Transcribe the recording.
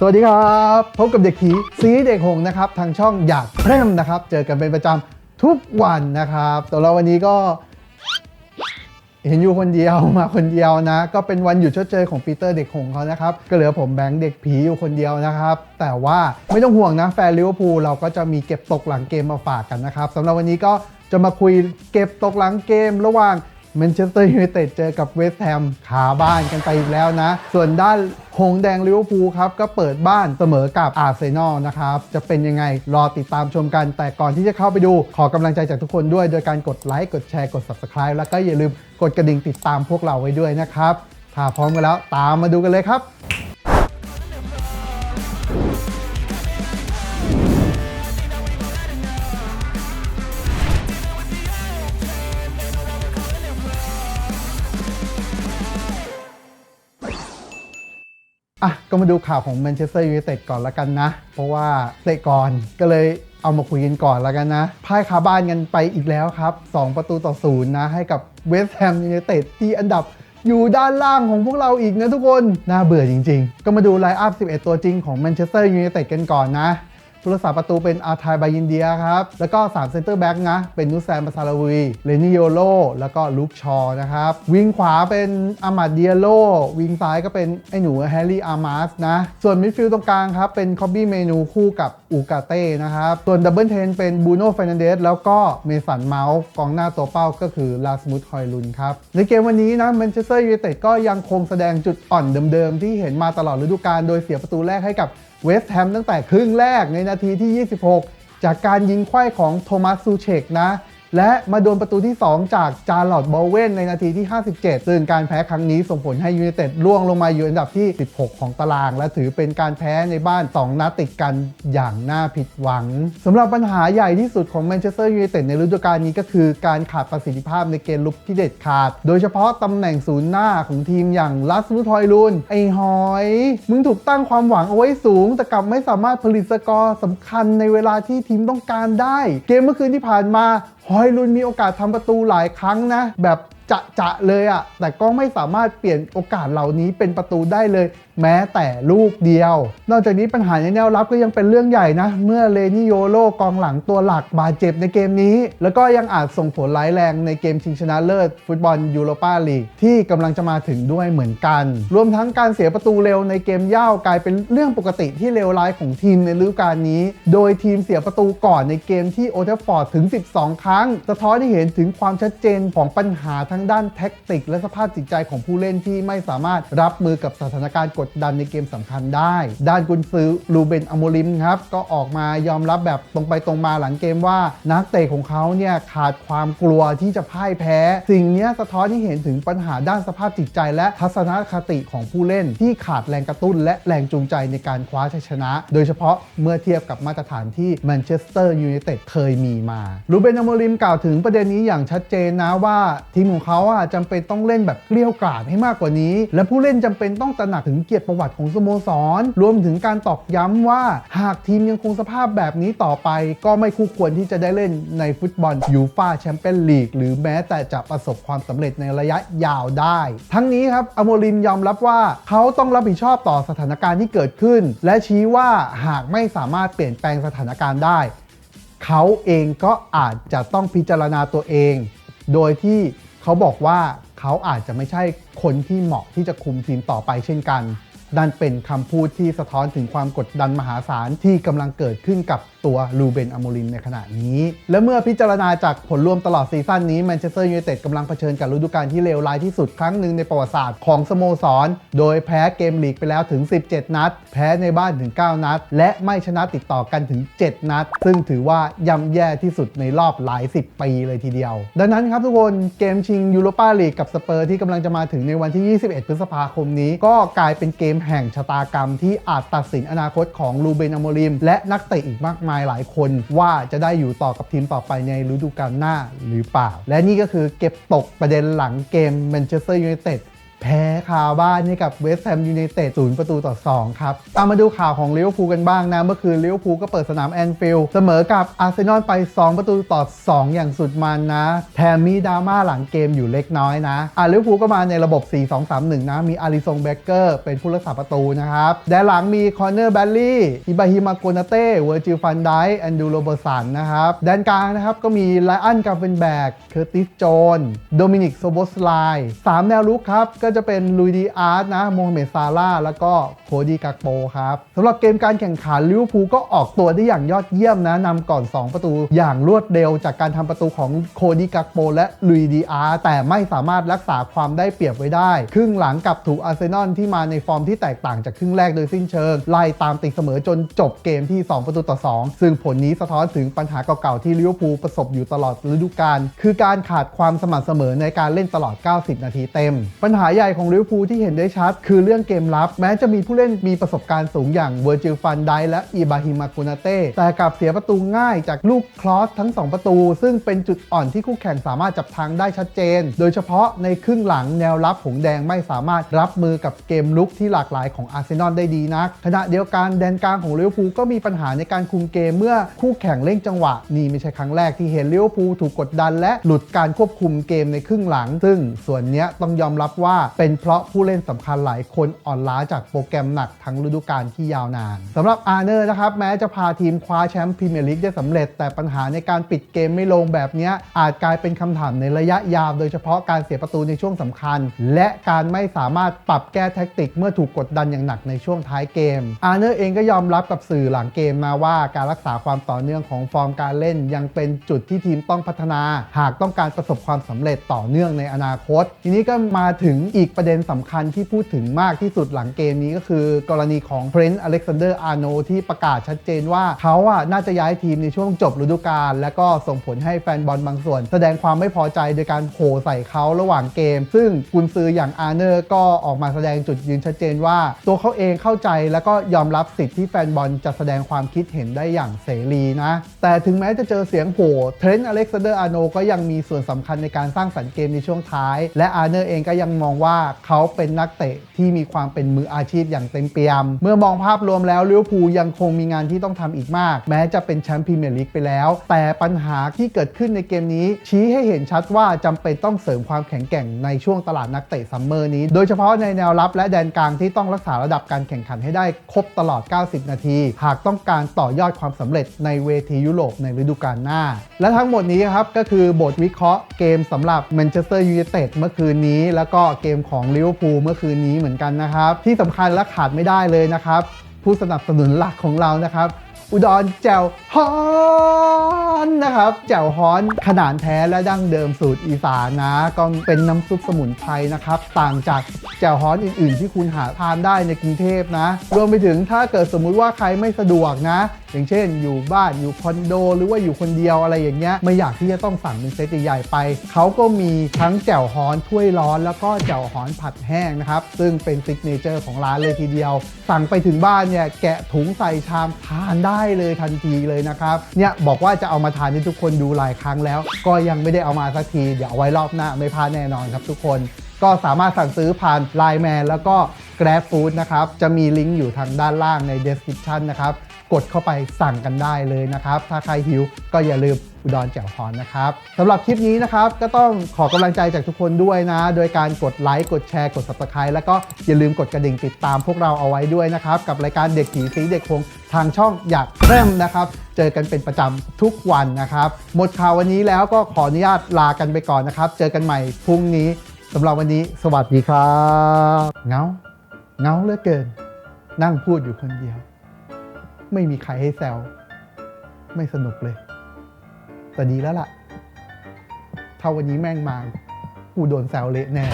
สวัสดีครับ พบกับเด็กผีซีเด็กหงนะครับ ทางช่องอยากแพร่มนะครับ เจอกันเป็นประจำทุกวันนะครับแต่เราวันนี้ก็ เห็นอยู่คนเดียวมาคนเดียวนะ ก็เป็นวันหยุดชดเชยของปีเตอร์เด็กหงเขานะครับ ก็เหลือผมแบงค์เด็กผีอยู่คนเดียวนะครับ แต่ว่าไม่ต้องห่วงนะแฟนลิเวอร์พูลเราก็จะมีเก็บตกหลังเกมมาฝากกันนะครับสำหรับวันนี้ก็จะมาคุยเก็บตกหลังเกมระหว่าง แมนเชสเตอร์ยูไนเต็ดเจอกับเวสต์แฮมขาบ้านกันไปอีกแล้วนะ ส่วนด้านหงแดงลิเวอร์พูลครับ ก็เปิดบ้านเสมอกับอาร์เซนอลนะครับ จะเป็นยังไงรอติดตามชมกัน แต่ก่อนที่จะเข้าไปดู ขอกำลังใจจากทุกคนด้วย โดยการกดไลค์กดแชร์กด Subscribe แล้วก็อย่าลืมกดกระดิ่งติดตามพวกเราไว้ด้วยนะครับถ้าพร้อมกันแล้วตามมาดูกันเลยครับ อะก็มาดูข่าวของแมนเชสเตอร์ยูไนเต็ดก่อนละกันนะ เพราะว่าเตะก่อนก็เลยเอามาคุยกันก่อนละกันนะพ่ายคาบ้านกันไปอีกแล้วครับ 2 ประตูต่อศูนย์นะให้กับเวสต์แฮมยูไนเต็ดที่อันดับอยู่ด้านล่างของพวกเราอีกนะทุกคน น่าเบื่อจริงๆ ก็มาดูไลน์อัพ 11 ตัวจริงของแมนเชสเตอร์ยูไนเต็ดกันก่อนนะ ผู้รักษาประตูเป็นอาทายบายินเดียครับ แล้วก็3เซนเตอร์แบ็กนะ เป็นนุสแซนบาซาลาวีเลนิโยโลแล้วก็ลุกชอนะครับ วิงขวาเป็นอามาดเดียโลวิงซ้ายก็เป็นไอ้หนูแฮร์รี่อาร์มาสนะ ส่วนมิดฟิลด์ตรงกลางครับ เป็นคอบบี้เมนูคู่กับอูกาเต้นะครับ ส่วนดับเบิลเทนเป็นบูโน่เฟรนันเดสแล้วก็เมสันเมาส์กองหน้าตัวเป้าก็คือลาสมุดฮอยลุนครับ ในเกมวันนี้นะแมนเชสเตอร์ยูไนเต็ดก็ยังคงแสดงจุดอ่อนเดิมๆ ที่เห็นมาตลอดฤดูกาลโดยเสียประตูแรกให้กับเวสต์แฮมตั้งแต่ครึ่งแรกในนาทีที่ 26 จากการยิงไขว้ของโทมัสซูเชกนะ และมาโดนประตูที่ 2 จากจาร์ลอตบอลเวนในนาทีที่ 57 ซึ่งการแพ้ครั้งนี้ส่งผลให้ยูไนเต็ดล่วงลงมาอยู่อันดับที่ 16 ของตาราง และถือเป็นการแพ้ในบ้าน 2 นัดติดกันอย่างน่าผิดหวังสำหรับปัญหาใหญ่ที่สุดของแมนเชสเตอร์ยูไนเต็ดในฤดูกาลนี้ก็คือการขาดประสิทธิภาพในเกมลุกที่เด็ดขาด โดยเฉพาะตำแหน่งศูนย์หน้าของทีมอย่างลัสมุทอยลุนไอหอย มึงถูกตั้งความหวังเอาไว้สูง แต่กลับไม่สามารถผลิตสกอร์สำคัญในเวลาที่ทีมต้องการได้ เกมเมื่อคืนที่ผ่านมา ฮอยลุนมีโอกาสทำประตูหลายครั้งนะ แบบ จะจะๆเลยอะแต่ก็ไม่สามารถเปลี่ยนโอกาสเหล่านี้เป็นประตูได้เลย แม้แต่ลูกเดียว นอกจากนี้ปัญหาในแนวรับก็ยังเป็นเรื่องใหญ่นะ เมื่อเลนิโยโลกองหลังตัวหลักบาดเจ็บในเกมนี้ แล้วก็ยังอาจส่งผลร้ายแรงในเกมชิงชนะเลิศฟุตบอลยูโรปาลีกที่กำลังจะมาถึงด้วยเหมือนกัน รวมทั้งการเสียประตูเร็วในเกมย่าวกลายเป็นเรื่องปกติที่เลวร้ายของทีมในฤดูกาลนี้ โดยทีมเสียประตูก่อนในเกมที่โอเทฟฟอร์ดถึง 12 ครั้ง สะท้อนให้เห็นถึงความชัดเจนของปัญหาทั้งด้านแท็กติก และสภาพจิตใจของผู้เล่นที่ไม่สามารถรับมือกับสถานการณ์กดดันในเกมสำคัญได้ ด้านกุนซือลูเบนอโมลิมครับก็ออกมายอมรับแบบตรงไปตรงมาหลังเกมว่านักเตะของเขาเนี่ยขาดความกลัวที่จะพ่ายแพ้ สิ่งนี้สะท้อนให้เห็นถึงปัญหาด้านสภาพจิตใจ และทัศนคติของผู้เล่นที่ขาดแรงกระตุ้น และแรงจูงใจในการคว้าชัยชนะ โดยเฉพาะเมื่อเทียบกับมาตรฐานที่แมนเชสเตอร์ยูไนเต็ดเคยมีมาลูเบนอโมลิมกล่าวถึงประเด็นนี้อย่างชัดเจนนะว่าทีมของเขาอะจำเป็นต้องเล่นแบบเกลี้ยวกล่อมให้มากกว่านี้ และผู้เล่นจำเป็นต้องตระหนักถึงเกียรติประวัติของสโมสร รวมถึงการตอกย้ำว่า หากทีมยังคงสภาพแบบนี้ต่อไป ก็ไม่คู่ควรที่จะได้เล่นในฟุตบอลยูฟาแชมเปี้ยนลีกหรือแม้แต่จะประสบความสำเร็จในระยะยาวได้ ทั้งนี้ครับอโมลิมยอมรับว่าเขาต้องรับผิดชอบต่อสถานการณ์ที่เกิดขึ้น และชี้ว่าหากไม่สามารถเปลี่ยนแปลงสถานการณ์ได้ เขาเองก็อาจจะต้องพิจารณาตัวเอง โดยที่ เขาบอกว่าเขาอาจจะไม่ใช่คนที่เหมาะที่จะคุมทีมต่อไปเช่นกัน นั่นเป็นคำพูดที่สะท้อนถึงความกดดันมหาศาลที่กำลังเกิดขึ้นกับตัวลูเบนอโมลิมในขณะนี้ และเมื่อพิจารณาจากผลรวมตลอดซีซั่นนี้แมนเชสเตอร์ยูไนเต็ดกำลังเผชิญกับฤดูกาลที่เลวร้ายที่สุดครั้งหนึ่งในประวัติศาสตร์ของสโมสร โดยแพ้เกมลีกไปแล้วถึง 17 นัด แพ้ในบ้านถึง 9 นัด และไม่ชนะติดต่อกันถึง 7 นัด ซึ่งถือว่าย่ำแย่ที่สุดในรอบหลาย 10 ปีเลยทีเดียว ดังนั้นครับทุกคนเกมชิงยูโรปาลีกกับสเปอร์ที่กำลังจะมาถึงในวันที่ 21 พฤษภาคมนี้ก็กลายเป็นเกมแห่งชะตากรรมที่อาจตัดสินอนาคตของลูเบนอโมลิม และนักเตะอีกมากมายหลายคนว่าจะได้อยู่ต่อกับทีมต่อไปในฤดูกาลหน้าหรือเปล่า และนี่ก็คือเก็บตกประเด็นหลังเกมแมนเชสเตอร์ยูไนเต็ด แพ้คาบ้านให้กับเวสต์แฮมยูไนเต็ดศูนย์ประตูต่อ 2 ครับ ตามมาดูข่าวของลิเวอร์พูลกันบ้างนะ เมื่อคืนลิเวอร์พูลก็เปิดสนามแอนฟิลด์เสมอกับอาร์เซนอลไป 2 ประตูต่อ 2 อย่างสุดมันนะ แถมมีดราม่าหลังเกมอยู่เล็กน้อยนะอะลิเวอร์พูลก็มาในระบบ 4-2-3-1 นะ มีอาริซงเบเกอร์เป็นผู้รักษาประตูนะครับแดนหลังมีคอนเนอร์แบลลี่อิบาฮิมาโกนาเต้เวอร์จิลฟันไดแอนดูโรเบอร์สันนะครับแดนกลางนะครับก็มีไลอันกาเฟนแบกเคอร์ติสโจนโดมินิกโซโบสไลสามแนวรุกครับกจะเป็นลุยดีอาร์ตนะโมฮัมเหม็ดซาร่าแล้วก็โคดีกักโปครับสำหรับเกมการแข่งขันลิเวอร์พูลก็ออกตัวได้อย่างยอดเยี่ยมนะนำก่อน 2 ประตูอย่างรวดเร็ว จากการทำประตูของโคดีกักโปและลุยดีอาร์แต่ไม่สามารถรักษาความได้เปรียบไว้ได้ ครึ่งหลังกลับถูกอาร์เซนอลที่มาในฟอร์มที่แตกต่างจากครึ่งแรกโดยสิ้นเชิง ไล่ตามติดเสมอจนจบเกมที่ 2 ประตูต่อ 2 ซึ่งผลนี้สะท้อนถึงปัญหาเก่าๆที่ลิเวอร์พูลประสบอยู่ตลอดฤดูกาลคือการขาดความสม่ำเสมอในการเล่นตลอด 90 นาทีเต็ม ปัญหาใหญ่ของลิเวอร์พูลที่เห็นได้ชัด คือเรื่องเกมรับ แม้จะมีผู้เล่นมีประสบการณ์สูงอย่างเวอร์จิลฟันไดและอีบาฮิมากุนาเต้แต่กลับเสียประตูง่ายจากลูกคลอสทั้ง 2 ประตู ซึ่งเป็นจุดอ่อนที่คู่แข่งสามารถจับทางได้ชัดเจน โดยเฉพาะในครึ่งหลังแนวรับหงแดงไม่สามารถรับมือกับเกมลุกที่หลากหลายของอาร์เซนอลได้ดีนักขณะเดียวกันแดนกลางของลิเวอร์พูลก็มีปัญหาในการคุมเกมเมื่อคู่แข่งเร่งจังหวะนี่ไม่ใช่ครั้งแรกที่เห็นลิเวอร์พูลถูกกดดัน และหลุดการควบคุมเกมในครึ่งหลัง ซึ่งส่วนนี้ต้องยอมรับว่าเป็นเพราะผู้เล่นสำคัญหลายคนอ่อนล้าจากโปรแกรมหนักทั้งฤดูกาลที่ยาวนานสำหรับอาร์เนอร์นะครับแม้จะพาทีมคว้าแชมป์พรีเมียร์ลีกได้สำเร็จ แต่ปัญหาในการปิดเกมไม่ลงแบบนี้อาจกลายเป็นคำถามในระยะยาว โดยเฉพาะการเสียประตูในช่วงสำคัญ และการไม่สามารถปรับแก้แท็กติก เมื่อถูกกดดันอย่างหนักในช่วงท้ายเกม อาร์เนอร์เองก็ยอมรับกับสื่อหลังเกมมาว่าการรักษาความต่อเนื่องของฟอร์มการเล่น ยังเป็นจุดที่ทีมต้องพัฒนา หากต้องการประสบความสำเร็จต่อเนื่องในอนาคต ทีนี้ก็มาถึงอีกประเด็นสำคัญที่พูดถึงมากที่สุดหลังเกมนี้ก็คือ กรณีของเทรนต์อเล็กซานเดอร์อาร์โนที่ประกาศชัดเจนว่าเขาอะน่าจะย้ายทีมในช่วงจบฤดูกาลและก็ส่งผลให้แฟนบอลบางส่วน แสดงความไม่พอใจโดยการโห่ใส่เขาระหว่างเกม ซึ่งกุนซืออย่างอาร์เนอร์ก็ออกมาแสดงจุดยืนชัดเจนว่า ตัวเขาเองเข้าใจแล้วก็ยอมรับสิทธิ์ที่แฟนบอลจะแสดงความคิดเห็นได้อย่างเสรีนะ แต่ถึงแม้จะเจอเสียงโห่เทรนต์อเล็กซานเดอร์อาร์โนก็ยังมีส่วนสำคัญในการสร้างสรรค์เกมในช่วงท้าย และอาร์เนอร์เองก็ยังมองว่าเขาเป็นนักเตะที่มีความเป็นมืออาชีพอย่างเต็มเปี่ยม เมื่อมองภาพรวมแล้วลิเวอร์พูลยังคงมีงานที่ต้องทำอีกมาก แม้จะเป็นแชมป์พรีเมียร์ลีกไปแล้ว แต่ปัญหาที่เกิดขึ้นในเกมนี้ ชี้ให้เห็นชัดว่าจำเป็นต้องเสริมความแข็งแกร่งในช่วงตลาดนักเตะซัมเมอร์นี้ โดยเฉพาะในแนวรับและแดนกลางที่ต้องรักษาระดับการแข่งขันให้ได้ครบตลอด 90 นาที หากต้องการต่อยอดความสำเร็จในเวทียุโรปในฤดูกาลหน้า และทั้งหมดนี้ครับก็คือบทวิเคราะห์เกมสำหรับแมนเชสเตอร์ยูไนเต็ดเมื่อคืนนี้ แล้วก็เกมของลิเวอร์พูลเมื่อคืนนี้เหมือนกันนะครับ ที่สำคัญและขาดไม่ได้เลยนะครับ ผู้สนับสนุนหลักของเรานะครับ อุดรแจ่วฮ้อนนะครับแจ่วฮ้อนขนาดแท้และดั้งเดิมสูตรอีสานนะ ก็เป็นน้ำซุปสมุนไพรนะครับ ต่างจากแจ่วฮ้อนอื่นๆ ที่คุณหาทานได้ในกรุงเทพนะ รวมไปถึงถ้าเกิดสมมุติว่าใครไม่สะดวกนะ อย่างเช่น อยู่บ้านอยู่คอนโด หรือว่าอยู่คนเดียวอะไรอย่างเงี้ยไม่อยากที่จะต้องสั่งเป็นเซตใหญ่ๆไป เขาก็มีทั้งแจ่วฮ้อนถ้วยร้อน แล้วก็แจ่วฮ้อนผัดแห้งนะครับซึ่งเป็นซิกเนเจอร์ของร้านเลยทีเดียว สั่งไปถึงบ้านเนี่ยแกะถุงใส่ชามทานได้เลยทันทีเลยนะครับเนี่ยบอกว่าจะเอามาทานให้ทุกคนดูหลายครั้งแล้ว ก็ยังไม่ได้เอามาสักที เดี๋ยวเอาไว้รอบหน้าไม่พลาดแน่นอนครับทุกคน ก็สามารถสั่งซื้อผ่านไลน์แมนแล้วก็ Grab Food นะครับ จะมีลิงก์อยู่ทางด้านล่างใน description นะครับ กดเข้าไปสั่งกันได้เลยนะครับ ถ้าใครหิวก็อย่าลืมอุดรแจ่วฮอนนะครับสำหรับคลิปนี้นะครับ ก็ต้องขอกำลังใจจากทุกคนด้วยนะ โดยการกดไลค์กดแชร์กด subscribe แล้วก็อย่าลืมกดกระดิ่งติดตามพวกเราเอาไว้ด้วยนะครับ กับรายการเด็กผีสีเด็กคงทางช่องอยากเริ่มนะครับ เจอกันเป็นประจำทุกวันนะครับ หมดข่าววันนี้แล้วก็ขออนุญาตลากันไปก่อนนะครับ เจอกันใหม่พรุ่งนี้สำหรับวันนี้ สวัสดีครับ เงา เงาเหลือเกิน นั่งพูดอยู่คนเดียว ไม่มีใครให้แซวไม่สนุกเลย แต่ดีแล้วล่ะ ถ้าวันนี้แม่งมากูโดนแซวเละแน่